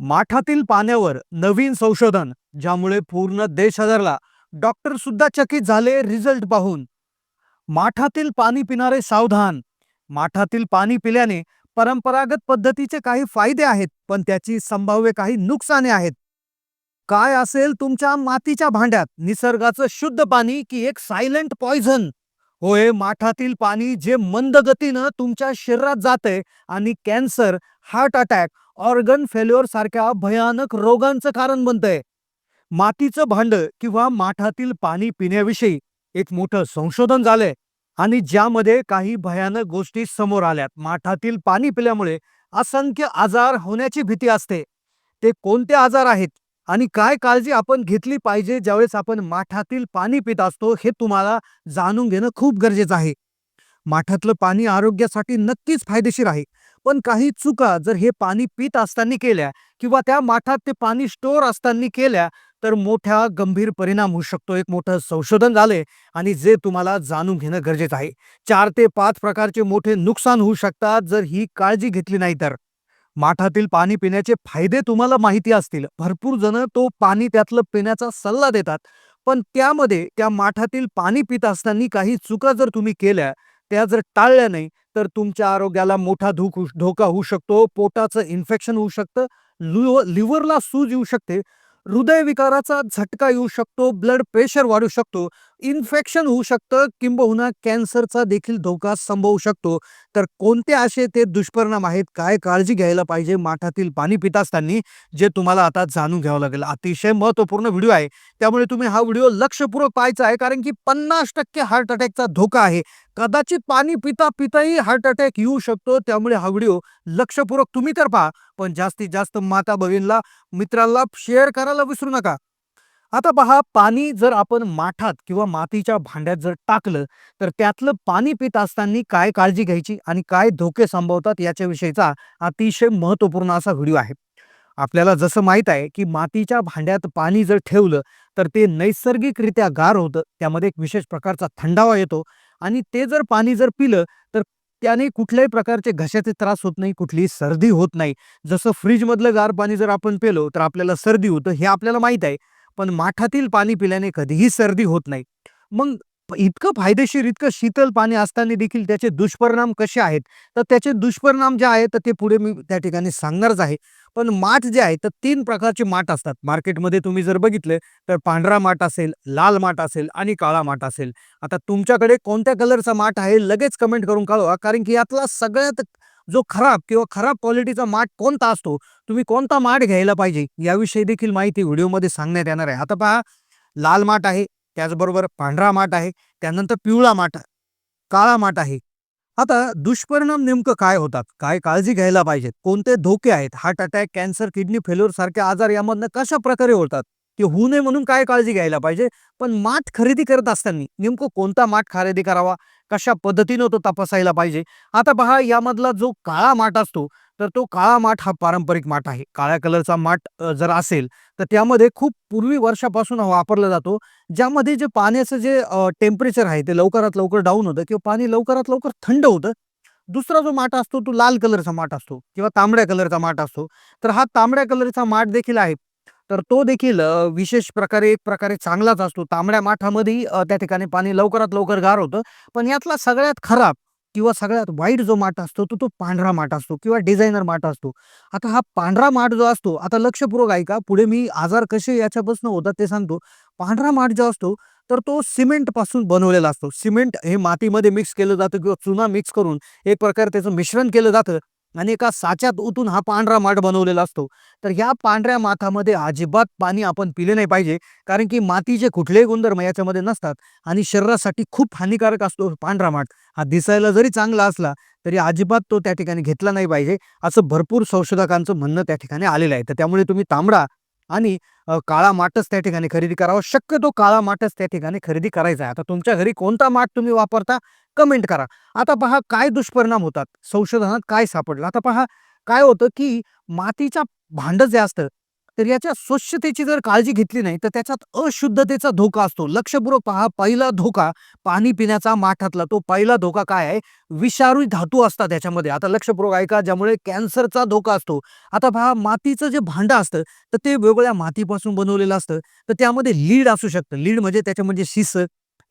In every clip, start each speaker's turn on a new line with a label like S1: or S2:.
S1: माठातील पाण्यावर नवीन संशोधन ज्यामुळे पूर्ण देश हादरला डॉक्टर सुद्धा चकित झाले रिझल्ट पाहून. माठातील पाणी पिणारे सावधान. माठातील पाणी पिल्याने परंपरागत पद्धतीचे काही फायदे आहेत पण त्याची संभाव्य काही नुकसाने आहेत. काय असेल तुमच्या मातीच्या भांड्यात? निसर्गाचं शुद्ध पाणी की एक सायलेंट पॉइझन होय माठातील पाणी जे मंद गतीनं तुमच्या शरीरात जाते आणि cancer heart attack organ failure सारख्या भयानक रोगांचं कारण बनतंय. मातीचं भांड किंवा माठातील पाणी पिण्याविषयी एक मोठं संशोधन झालंय आणि ज्यामध्ये काही भयानक गोष्टी समोर आल्यात. माठातील पाणी पिल्यामुळे असंख्य आजार होण्याची भीती असते. ते कोणते आजार आहेत आणि काय काळजी आपण घेतली पाहिजे ज्यावेळेस आपण माठातील पाणी पित असतो हे तुम्हाला जाणून घेणं खूप गरजेचं आहे. माठातलं पाणी आरोग्यासाठी नक्कीच फायदेशीर आहे. पण काही चुका जर हे पाणी पित असताना केल्या किंवा त्या माठात ते पाणी स्टोअर असताना केल्या तर मोठ्या गंभीर परिणाम होऊ शकतो. एक मोठं संशोधन झालंय आणि जे तुम्हाला जाणून घेणं गरजेचं आहे. चार ते पाच प्रकारचे मोठे नुकसान होऊ शकतात जर ही काळजी घेतली नाही तर. माठातील पाणी पिण्याचे फायदे तुम्हाला माहिती असतील. भरपूर जण तो पाणी त्यातलं पिण्याचा सल्ला देतात. पण त्यामध्ये त्या माठातील पाणी पित असताना काही चुका जर तुम्ही केल्या त्या जर टाळल्या नाही तर तुमच्या आरोग्याला मोठा धोक धोका होऊ शकतो पोटाचं इन्फेक्शन होऊ शकतं लिव्हरला सूज येऊ शकते हृदयविकाराचा झटका येऊ शकतो ब्लड प्रेशर वाढू शकतो इन्फेक्शन होऊ शकतं किंबहुना कॅन्सरचा देखील धोका संभवू शकतो. तर कोणते असे ते दुष्परिणाम आहेत? काय काळजी घ्यायला पाहिजे? माठातील पाणी पित असताना जे तुम्हाला आता जाणून घ्यावं लागेल. अतिशय महत्त्वपूर्ण व्हिडिओ आहे. त्यामुळे तुम्ही हा व्हिडिओ लक्षपूर्वक पाहायचा आहे कारण की पन्नास टक्के हार्ट अटॅकचा धोका आहे. कदाचित पाणी पिता पिताही हार्ट अटॅक येऊ शकतो. त्यामुळे हा व्हिडिओ लक्षपूर्वक तुम्ही तर पहा. पण जास्तीत जास्त माता भगिनीला मित्रांना शेअर करायला विसरू नका. आता पहा पाणी जर आपण माठात किंवा मातीच्या भांड्यात जर टाकलं तर त्यातलं पाणी पित असताना काय काळजी घ्यायची आणि काय धोके संभवतात याच्याविषयीचा अतिशय महत्त्वपूर्ण असा व्हिडिओ आहे. आपल्याला जसं माहीत आहे की मातीच्या भांड्यात पाणी जर ठेवलं तर ते नैसर्गिकरित्या गार होतं त्यामध्ये एक विशेष प्रकारचा थंडावा येतो आणि ते जर पाणी जर पिलं तर त्याने कुठल्याही प्रकारचे घशाचे त्रास होत नाही कुठलीही सर्दी होत नाही. जसं फ्रीजमधलं गार पाणी जर आपण पिलो तर आपल्याला सर्दी होतं हे आपल्याला माहीत आहे. पण माठातील पाणी पिल्याने कधीही सर्दी होत नाही. मग इतकं फायदेशीर इतकं शीतल पाणी असताना देखील त्याचे दुष्परिणाम कसे आहेत? तर त्याचे दुष्परिणाम जे आहेत तर ते पुढे मी त्या ठिकाणी सांगणारच आहे. पण माठ जे आहे तर तीन प्रकारचे माठ असतात. मार्केटमध्ये तुम्ही जर बघितले तर पांढरा माठ असेल लाल माठ असेल आणि काळा माठ असेल. आता तुमच्याकडे कोणत्या कलरचा माठ आहे लगेच कमेंट करून कळवा कारण की यातला सगळ्यात जो खराब किंवा खराब क्वालिटीचा माठ कोणता असतो तुम्ही कोणता माठ घ्यायला पाहिजे याविषयी देखील माहिती व्हिडिओमध्ये सांगण्यात येणार आहे. आता पहा लाल माठ आहे त्याचबरोबर पांढरा माठ आहे त्यानंतर पिवळा माठ काळा माठ आहे. आता दुष्परिणाम नेमकं काय होतात? काय काळजी घ्यायला पाहिजेत? कोणते धोके आहेत? Heart attack cancer kidney failure सारखे आजार यामधनं कशा प्रकारे होतात ते होऊ नये म्हणून काय काळजी घ्यायला पाहिजे? पण माठ खरेदी करत असताना नेमकं कोणता माठ खरेदी करावा? कशा पद्धतीनं तो तपासायला पाहिजे? आता पहा यामधला जो काळा माठ असतो तर तो काळा माठ हा पारंपरिक माठ आहे. काळ्या कलरचा माठ जर असेल तर त्यामध्ये खूप पूर्वी वर्षापासून हा वापरला जातो ज्यामध्ये जे पाण्याचं जे टेम्परेचर आहे ते लवकरात लवकर डाऊन होतं किंवा पाणी लवकरात लवकर थंड होतं. दुसरा जो माठ असतो तो लाल कलरचा माठ असतो किंवा तांबड्या कलरचा माठ असतो. तर हा तांबड्या कलरचा माठ देखील आहे. तर तो देखील विशेष प्रकारे एक प्रकारे चांगलाच असतो. तांबड्या माठामध्ये त्या ठिकाणी पाणी लवकरात लवकर गार होतं. पण यातला सगळ्यात खराब किंवा सगळ्यात वाईट जो माठ असतो तो तो पांढरा माठ असतो किंवा डिझायनर माठ असतो. आता हा पांढरा माठ जो असतो आता लक्षपूर्वक ऐका. पुढे मी आजार कसे याच्यापासून होतात ते सांगतो. पांढरा माठ जो असतो तर तो सिमेंटपासून बनवलेला असतो. सिमेंट हे मातीमध्ये मिक्स केलं जातं किंवा चुना मिक्स करून एक प्रकारे त्याचं मिश्रण केलं जातं. आणि एका साच्यात ओतून हा पांढरा माठ बनवलेला असतो. तर ह्या पांढऱ्या माठामध्ये अजिबात पाणी आपण पिले नाही पाहिजे कारण की मातीचे कुठलेही गुणधर्म याच्यामध्ये नसतात आणि शरीरासाठी खूप हानिकारक असतो पांढरा माठ. हा दिसायला जरी चांगला असला तरी अजिबात तो त्या ठिकाणी घेतला नाही पाहिजे असं भरपूर संशोधकांचं म्हणणं त्या ठिकाणी आलेलं आहे. तर त्यामुळे तुम्ही तांबडा आणि काळा माठच त्या ठिकाणी खरेदी करावा. शक्यतो काळा माठच त्या ठिकाणी खरेदी करायचा आहे. आता तुमच्या घरी कोणता माठ तुम्ही वापरता कमेंट करा. आता पहा काय दुष्परिणाम होतात? संशोधनात काय सापडलं? आता पहा काय होतं की मातीच्या भांड जे असतं तर याच्या स्वच्छतेची जर काळजी घेतली नाही तर त्याच्यात अशुद्धतेचा धोका असतो. लक्षपूर्वक पहा पहिला धोका पाणी पिण्याचा माठातला तो पहिला धोका काय आहे? विषारी धातू असतात त्याच्यामध्ये आता लक्षपूर्वक ऐका ज्यामुळे कॅन्सरचा धोका असतो. आता पहा मातीचं जे भांडं असतं तर ते वेगवेगळ्या मातीपासून बनवलेलं असतं. तर त्यामध्ये लीड असू शकतं. लीड म्हणजे त्याच्यामध्ये शिस.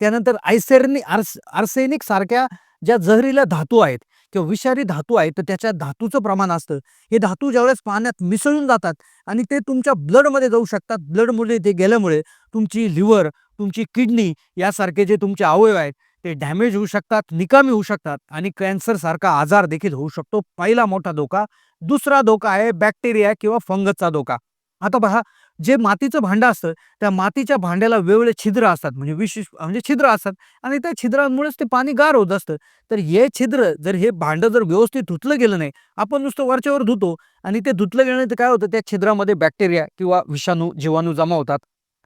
S1: त्यानंतर आयसेरनी आर्स आर्सेनिक सारख्या ज्या जहरीला धातू आहेत किंवा विषारी धातू आहेत तर त्याच्यात धातूचं प्रमाण असतं. हे धातू ज्यावेळेस पाण्यात मिसळून जातात आणि ते तुमच्या ब्लडमध्ये जाऊ शकतात. ब्लडमुळे ते गेल्यामुळे तुमची लिव्हर तुमची किडनी यासारखे जे तुमचे अवयव आहेत ते डॅमेज होऊ शकतात निकामी होऊ शकतात आणि कॅन्सरसारखा आजार देखील होऊ शकतो. पहिला मोठा धोका. दुसरा धोका आहे बॅक्टेरिया किंवा फंगसचा धोका. आता पहा जे मातीचं भांडं असतं त्या मातीच्या भांड्याला वेगवेगळे छिद्र असतात. म्हणजे विशेष म्हणजे छिद्र असतात आणि त्या छिद्रांमुळेच ते पाणी गार होत असतं. तर हे छिद्र जर हे भांडं जर व्यवस्थित धुतलं गेलं नाही आपण नुसतं वरच्यावर धुतो आणि ते धुतलं गेलं नाही तर काय होतं? त्या छिद्रामध्ये बॅक्टेरिया किंवा विषाणू जीवाणू जमा होतात.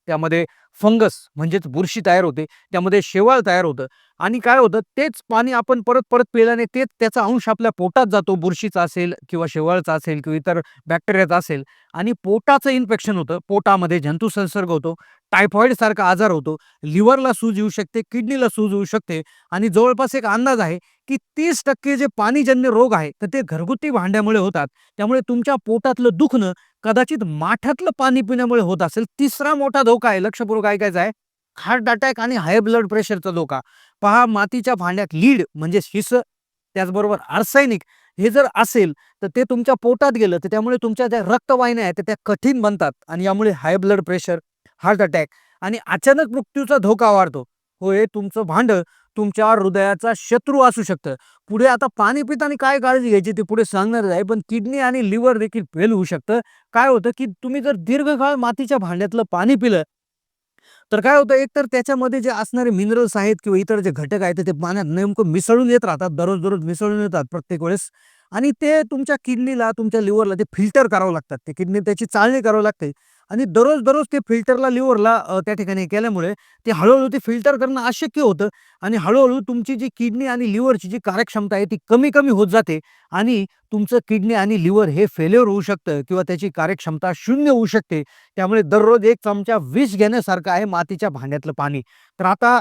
S1: त्यामध्ये फंगस म्हणजेच बुरशी तयार होते त्यामध्ये शेवाळ तयार होतं. आणि काय होतं तेच पाणी आपण परत परत पिल्याने तेच त्याचा अंश आपल्या पोटात जातो बुरशीचा असेल किंवा शेवाळचा असेल किंवा इतर बॅक्टेरियाचा असेल. आणि पोटाचं इन्फेक्शन होतं पोटामध्ये जंतू संसर्ग होतो टायफॉईड सारखा आजार होतो लिव्हरला सूज येऊ शकते किडनीला सूज येऊ शकते. आणि जवळपास एक अंदाज आहे की तीस टक्के जे पाणीजन्य रोग आहे तर ते घरगुती भांड्यामुळे होतात. त्यामुळे तुमच्या पोटातलं दुखणं कदाचित माठातलं पाणी पिण्यामुळे होत असेल तिसरा मोठा धोका आहे लक्षपूर्वक ऐकायचा आहे हार्ट अटॅक आणि हाय ब्लड प्रेशरचा धोका. पहा मातीच्या भांड्यात लीड म्हणजे शिस त्याचबरोबर आर्सेनिक हे जर असेल तर ते तुमच्या पोटात गेलं तर त्यामुळे तुमच्या ज्या रक्तवाहिन्या आहेत त्या कठीण बनतात. आणि यामुळे high blood pressure heart attack आणि अचानक मृत्यूचा धोका वाढतो. होय तुमचं भांडं तुमच्या हृदयाचा शत्रू असू शकतं. पुढे आता पाणी पिताना काय काळजी घ्यायची ते पुढे सांगणार आहे पण किडनी आणि लिव्हर देखील फेल होऊ शकतं. काय होतं की तुम्ही जर दीर्घकाळ मातीच्या भांड्यातलं पाणी पिलं तर काय होतं एकतर त्याच्यामध्ये जे असणारे मिनरल्स आहेत किंवा इतर जे घटक आहेत ते पाण्यात नेमकं मिसळून येत राहतात दररोज दररोज मिसळून येतात प्रत्येक वेळेस. आणि ते तुमच्या किडनीला तुमच्या लिव्हरला ते फिल्टर करावं लागतात ते किडनी त्याची चाळणी करावं लागते. आणि दररोज दररोज ते फिल्टरला लिव्हरला त्या ठिकाणी केल्यामुळे ते हळूहळू ते फिल्टर करणं अशक्य होतं आणि हळूहळू तुमची जी किडनी आणि लिव्हरची जी कार्यक्षमता आहे ती कमी कमी होत जाते आणि तुमचं किडनी आणि लिव्हर हे फेल्युअर होऊ शकतं किंवा त्याची कार्यक्षमता शून्य होऊ शकते. त्यामुळे दररोज एक चमचा विष घेण्यासारखं आहे मातीच्या भांड्यातलं पाणी. तर आता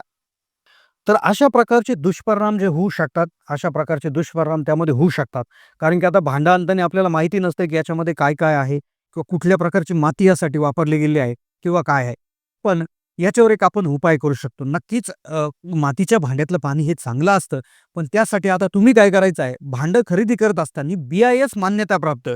S1: तर अशा प्रकारचे दुष्परिणाम जे होऊ शकतात अशा प्रकारचे दुष्परिणाम त्यामध्ये होऊ शकतात. कारण की आता भांडं अंतने आपल्याला माहिती नसतं की याच्यामध्ये काय काय आहे. किंवा कुठल्या प्रकारची माती यासाठी वापरली गेली आहे किंवा काय आहे. पण याच्यावर एक आपण उपाय करू शकतो. नक्कीच मातीच्या भांड्यातलं पाणी हे चांगलं असतं. पण त्यासाठी आता तुम्ही काय करायचं आहे? भांडं खरेदी करत असताना बी आय एस मान्यताप्राप्त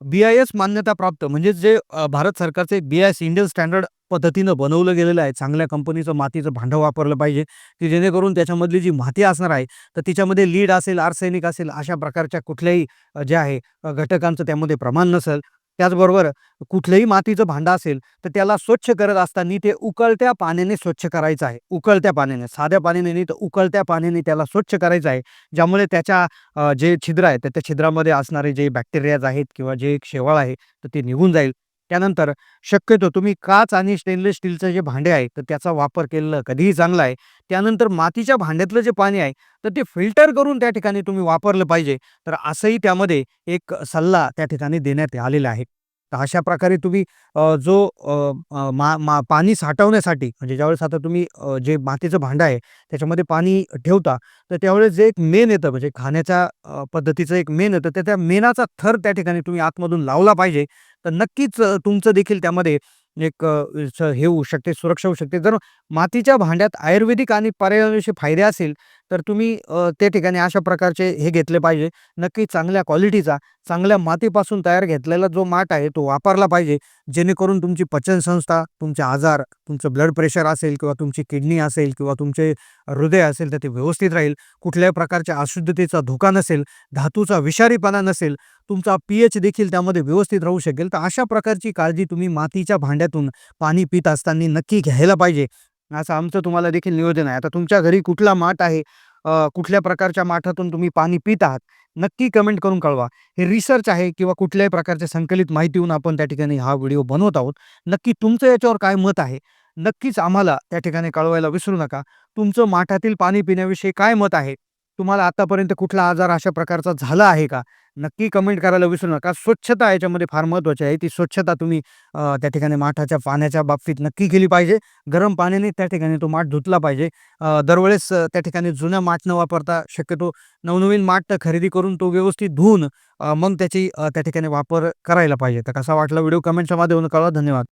S1: बी आय एस मान्यताप्राप्त म्हणजे जे भारत सरकारचे B I S Indian standard पद्धतीनं बनवलं गेलेलं आहे. चांगल्या कंपनीचं मातीचं भांडं वापरलं पाहिजे की जेणेकरून त्याच्यामधली जी माती असणार आहे तर तिच्यामध्ये लीड असेल आर्सेनिक असेल अशा प्रकारच्या कुठल्याही जे आहे घटकांचं त्यामध्ये प्रमाण नसेल. त्याचबरोबर कुठलंही मातीचं भांडं असेल तर त्याला स्वच्छ करत असताना ते उकळत्या पाण्याने स्वच्छ करायचं आहे. उकळत्या पाण्याने साध्या पाण्याने नाही तर उकळत्या पाण्याने त्याला स्वच्छ करायचं आहे ज्यामुळे त्याच्या जे छिद्र आहे त्या छिद्रामध्ये असणारे जे बॅक्टेरियाज आहेत किंवा जे एक शेवाळ आहे तर ते निघून जाईल. त्यानंतर शक्यतो तुम्ही काच आणि स्टेनलेस स्टीलचं जे भांडे आहे तर त्याचा वापर केलेलं कधीही चांगला आहे. त्यानंतर मातीच्या भांड्यातलं जे पाणी आहे तर ते फिल्टर करून त्या ठिकाणी तुम्ही वापरलं पाहिजे. तर असंही त्यामध्ये एक सल्ला त्या ठिकाणी देण्यात आलेला आहे. तर अशा प्रकारे तुम्ही जो मा मा पाणी साठवण्यासाठी म्हणजे ज्यावेळेस आता तुम्ही जे मातीचं भांडं आहे त्याच्यामध्ये पाणी ठेवता तर त्यावेळेस जे एक मेन येतं म्हणजे खाण्याच्या पद्धतीचं एक मेन येतं तर त्या मेनाचा थर त्या ठिकाणी तुम्ही आतमधून लावला पाहिजे. तर नक्कीच तुमचं देखील त्यामध्ये एक स हे होऊ शकते सुरक्षा होऊ शकते. जर मातीच्या भांड्यात आयुर्वेदिक आणि पर्यावरणाविषयी फायदे असेल तर तुम्ही त्या ठिकाणी अशा प्रकारचे हे घेतले पाहिजे. नक्की चांगल्या क्वालिटीचा चांगल्या मातीपासून तयार घेतलेला जो माठ आहे तो वापरला पाहिजे. जेणेकरून तुमची पचनसंस्था तुमचे आजार तुमचं ब्लड प्रेशर असेल किंवा तुमची किडनी असेल किंवा तुमचे हृदय असेल तर ते व्यवस्थित राहील. कुठल्याही प्रकारच्या अशुद्धतेचा धोका नसेल धातूचा विषारीपणा नसेल तुमचा पी एच देखील त्यामध्ये व्यवस्थित राहू शकेल. तर अशा प्रकारची काळजी तुम्ही मातीच्या भांड्यातून पाणी पित असताना नक्की घ्यायला पाहिजे. असं आमचं तुम्हाला देखील नियोजन आहे. आता तुमच्या घरी कुठला माठ आहे? कुठल्या प्रकारच्या माठातून तुम्ही पाणी पित आहात? नक्की कमेंट करून कळवा. हे रिसर्च आहे किंवा कुठल्याही प्रकारच्या संकलित माहितीहून आपण त्या ठिकाणी हा व्हिडिओ बनवत आहोत. नक्की तुमचं याच्यावर काय मत आहे? नक्कीच आम्हाला त्या ठिकाणी कळवायला विसरू नका. तुमचं माठातील पाणी पिण्याविषयी काय मत आहे? तुम्हाला आतापर्यंत कुठला आजार अशा प्रकारचा झाला आहे का? नक्की कमेंट करायला विसरू नका. स्वच्छता याच्यामध्ये फार महत्त्वाची आहे. ती स्वच्छता तुम्ही त्या ठिकाणी माठाच्या पाण्याच्या बाबतीत नक्की केली पाहिजे. गरम पाण्याने त्या ठिकाणी तो माठ धुतला पाहिजे. दरवेळेस त्या ठिकाणी जुना माठ न वापरता शक्यतो नवनवीन माठ खरेदी करून तो व्यवस्थित धुवून मग त्याची त्या ठिकाणी वापर करायला पाहिजे. तर कसा वाटला व्हिडिओ कमेंटच्या माध्यमातून कळवा. धन्यवाद.